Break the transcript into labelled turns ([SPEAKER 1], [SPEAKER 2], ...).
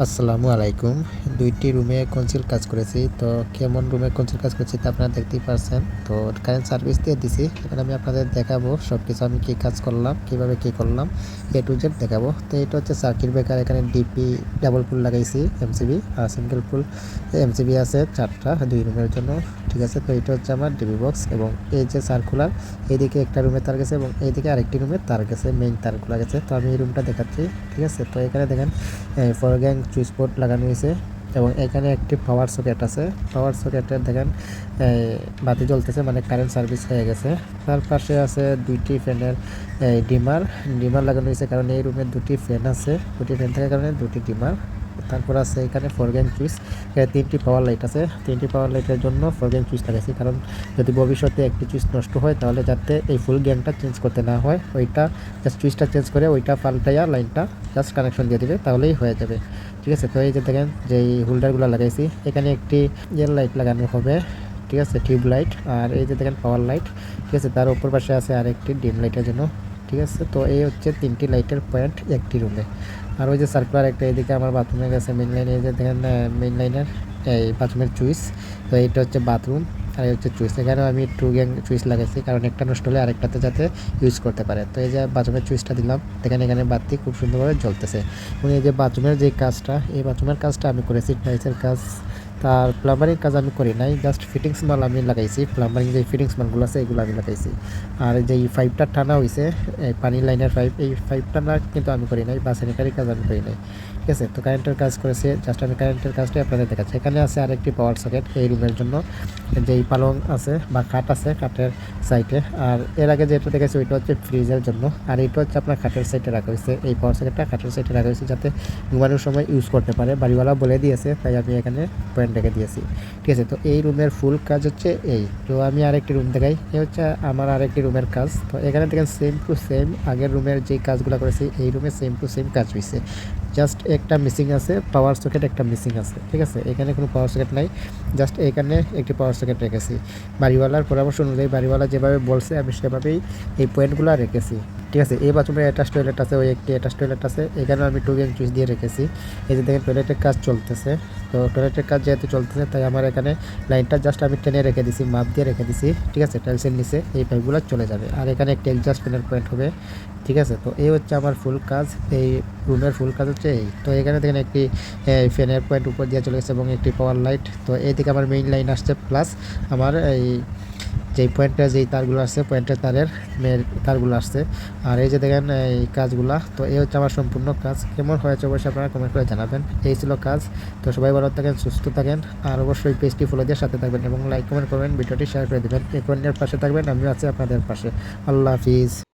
[SPEAKER 1] আসসালামু আলাইকুম। দুইটি রুমে কনসিল কাজ করেছি। তো কেমন রুমে কনসিল কাজ করেছি তা আপনারা দেখতেই পারছেন। তো কারেন্ট সার্ভিস দিয়ে দিছি। এখানে আমি আপনাদের দেখাবো সব কিছু আমি কী কাজ করলাম, কীভাবে কী করলাম। এ টু জেড দেখাবো। তো এটা হচ্ছে সার্কিট ব্রেকার এখানে ডিপি ডাবল পুল লাগাইছি এমসিবি আর সিঙ্গেল পুল এমসিবি আছে চারটা দুই রুমের জন্য। ঠিক আছে, তো এটা হচ্ছে আমার ডিবি বক্স এবং এই যে সার্কুলার এইদিকে একটা রুমে তার গেছে এবং এইদিকে আরেকটি রুমে তার গেছে মেইন তারগুলো গেছে। তো আমি এই রুমটা দেখাচ্ছি। ঠিক আছে, তো এখানে দেখেন ফর গ্যাং সুইচ বোর্ড লাগানো হয়েছে এবং এখানে একটি পাওয়ার সকেট আছে। পাওয়ার সকেটে দেখেন বাতি জ্বলতেছে মানে কারেন্ট সার্ভিস হয়ে গেছে। তার পাশে আছে দুইটি ফ্যানের ডিমার ডিমার লাগানো হয়েছে কারণ এই রুমে দুটি ফ্যান আছে। দুটি ফ্যান থাকার কারণে দুটি ডিমার তারপর আছে এখানে ফোর গ্যাং সুইচ এখানে তিনটি পাওয়ার লাইট আছে। তিনটি পাওয়ার লাইটের জন্য ফোর গ্যাং সুইচ লাগাইছি। কারণ যদি ভবিষ্যতে একটি সুইচ নষ্ট হয়, তাহলে যাতে এই ফুল গ্যাংটা চেঞ্জ করতে না হয়, ওইটা জাস্ট সুইচটা চেঞ্জ করে ওইটা পাল্টাইয়া লাইনটা জাস্ট কানেকশন দিয়ে দিবে, তাহলেই হয়ে যাবে। ঠিক আছে? তো এই যে দেখেন, যে হোল্ডারগুলো লাগাইছি, এখানে একটি ইয়ের লাইট লাগানো হবে। ঠিক আছে? টিউব লাইট আর এই যে দেখেন পাওয়ার লাইট ঠিক আছে? তার উপর পাশে আছে আরেকটি ডিম লাইটের জন্য। ঠিক আছে? তো এই হচ্ছে তিনটি লাইটের পয়েন্ট একটি রুমে আর ওই যে সার্কুলার একটা এদিকে আমার বাথরুমে গেছে মেন লাইনে যে দেখেন মেন লাইনের এই বাথরুমের চুইস তো এইটা হচ্ছে বাথরুম আর এই হচ্ছে চুইস এখানেও আমি টু গ্যাং চুইস লাগাইছি, কারণ একটা নষ্ট হলে আরেকটাতে যাতে ইউজ করতে পারে। তো এই যে বাথরুমের চুইসটা দিলাম। দেখেন এখানে বাতি খুব সুন্দরভাবে জ্বলতেছে। এবং এই যে বাথরুমের যে কাজটা, এই বাথরুমের কাজটা আমি করেছি টাইলসের কাজ। তার প্লাম্বারিং কাজ আমি করি নাই জাস্ট ফিটিংস মাল আমি লাগাইছি প্লাম্বারিং যে ফিটিংস মালগুলো আছে এগুলো আমি লাগাইছি। আর যে এই পাইপটা টানা হয়েছে এই পানি লাইনের পাইপ এই পাইপ টানা কিন্তু আমি করি নাই, বা স্যানিটারি কাজ আমি করি নাই। ঠিক আছে, তো কারেন্টের কাজ করেছে জাস্ট আমি কারেন্টের কাজটাই আপনাদের দেখাচ্ছি। এখানে আছে আরেকটি পাওয়ার সকেট এই রুমের জন্য যেই পালং আছে বা কাঠ আছে কাঠের সাইডে আর এর আগে যেটা দেখেছি ওইটা হচ্ছে ফ্রিজের জন্য, আর এটা হচ্ছে আপনার খাটের সাইডে রাখা হয়েছে। এই পাওয়ার সকেটটা খাটের সাইডে রাখা হয়েছে যাতে ঘুমানোর সময় ইউজ করতে পারে। বাড়িওয়ালা বলে দিয়েছে, তাই আমি এখানে পয়েন্ট রেখে দিয়েছি। ঠিক আছে, তো এই রুমের ফুল কাজ হচ্ছে এই। তো আমি আরেকটি রুম দেখাই। এই হচ্ছে আমার আরেকটি রুমের কাজ। তো এখানে দেখেন সেম টু সেম আগের রুমের যে কাজগুলো করেছি, এই রুমে সেম টু সেম কাজ হয়েছে জাস্ট একটা মিসিং আছে পাওয়ার সকেট একটা মিসিং আছে। ঠিক আছে, এখানে কোনো পাওয়ার সকেট নাই। জাস্ট এখানে একটি পাওয়ার সকেট রেখেছি। বাড়িওয়ালার পরামর্শ অনুযায়ী বাড়িওয়ালা যেভাবে বলছে, আমি সেভাবেই এই পয়েন্টগুলো রেখেছি। ঠিক আছে, এই বাথরুমে অ্যাটাচ টয়লেট আছে, ওই একটি অ্যাটাচ টয়লেট আছে, এখানেও আমি টু গ্যাং চুইস দিয়ে রেখেছি। এই যে দেখেন টয়লেটের কাজ চলতেছে। তো টয়লেটের কাজ যেহেতু চলতেছে, তাই আমার এখানে লাইনটা জাস্ট আমি টেনে রেখে দিছি, মাপ দিয়ে রেখে দিছি। ঠিক আছে টাইলসের নিচে এই পাইপগুলো চলে যাবে। আর এখানে একটি ফ্যানের পয়েন্ট হবে। ঠিক আছে, তো এই হচ্ছে আমার ফুল কাজ, এই রুমের ফুল কাজ হচ্ছে এই। তো এখানে দেখেন একটি ফ্যানের পয়েন্ট উপর দিয়ে চলে গেছে এবং একটি পাওয়ার লাইট তো এইদিকে আমার মেইন লাইন আসছে প্লাস আমার এই যেই পয়েন্টে যেই তারগুলো আছে পয়েন্টের তারের মেয়ের তারগুলো আসছে। আর এই যে দেখেন, এই কাজগুলা, তো এই হচ্ছে আমার সম্পূর্ণ কাজ। কেমন হয়েছে অবশ্যই আপনারা কমেন্ট করে জানাবেন। এই ছিল কাজ। তো সবাই ভালো থাকেন, সুস্থ থাকেন। আর অবশ্যই পেজটি ফলো দিয়ে সাথে থাকবেন এবং লাইক কমেন্ট করবেন ভিডিওটি শেয়ার করে দেবেন। এই পয়েন্টের পাশে থাকবেন, আমিও আছি আপনাদের পাশে। আল্লাহ হাফিজ।